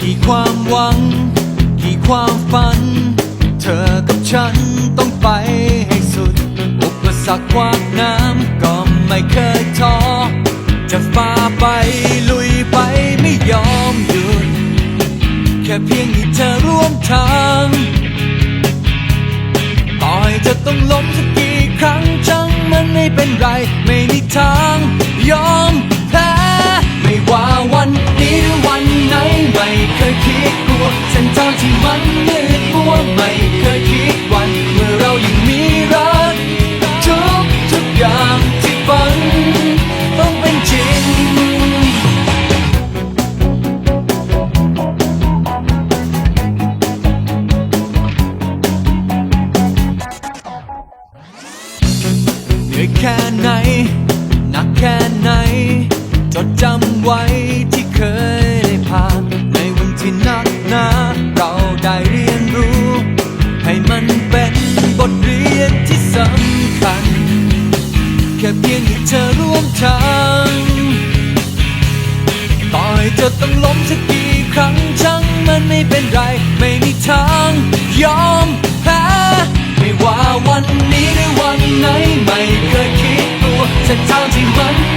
กี่ความหวัง กี่ความฝัน เธอกับฉันต้องไปให้สุด อุปสรรคขวางน้ำก็ไม่เคยท้อจะฝ่า เพียงที่เธอร่วมทางต่อให้จะต้องล้มสักกี่ครั้งจังมันไม่เป็นไร ไม่นิทาง นื่อยแค่ไหน หนักแค่ไหน จดจำไว้ที่เคยได้ผ่าน ในวันที่หนักหนาเราได้เรียนรู้ ให้มันเป็นบทเรียนที่สำคัญ แค่เพียงให้เธอร่วมทางต่อให้เธอต้องล้มสักกี่ครั้งช่างมันไม่เป็นไร ไม่มีทาง ไหนไม่เคยคิดตัวเส้นทางที่มัน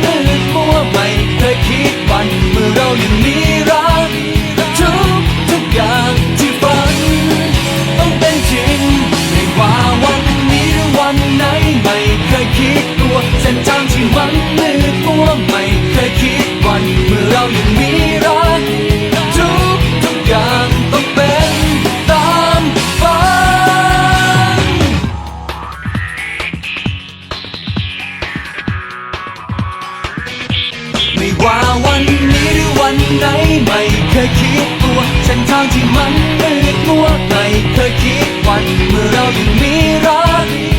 ยคิดกลัวเส้นทางที่มันมืดมัวไม่เคยคิดวันเมื่อเรายังมีรัก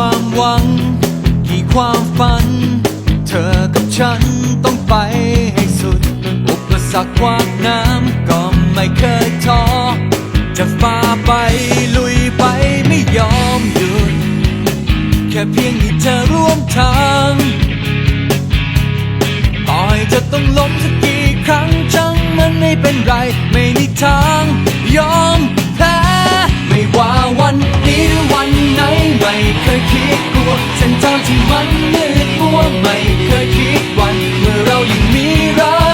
ความหวัง กี่ความฝัน เธอกับฉันต้องไปให้สุด อุปสรรคขวางน้ำก็ไม่เคยท้อ จะฝ่าไปลุยไปไม่ยอมหยุด แค่เพียงที่เธอร่วมทางต่อให้จะต้องล้มสักกี่ครั้งจังมันไม่เป็นไร ไม่มีทางยอม ยคิดกลัวเส้นทางที่มันมืดมัวไม่เคยคิดวันเมื่อเรายังมีรัก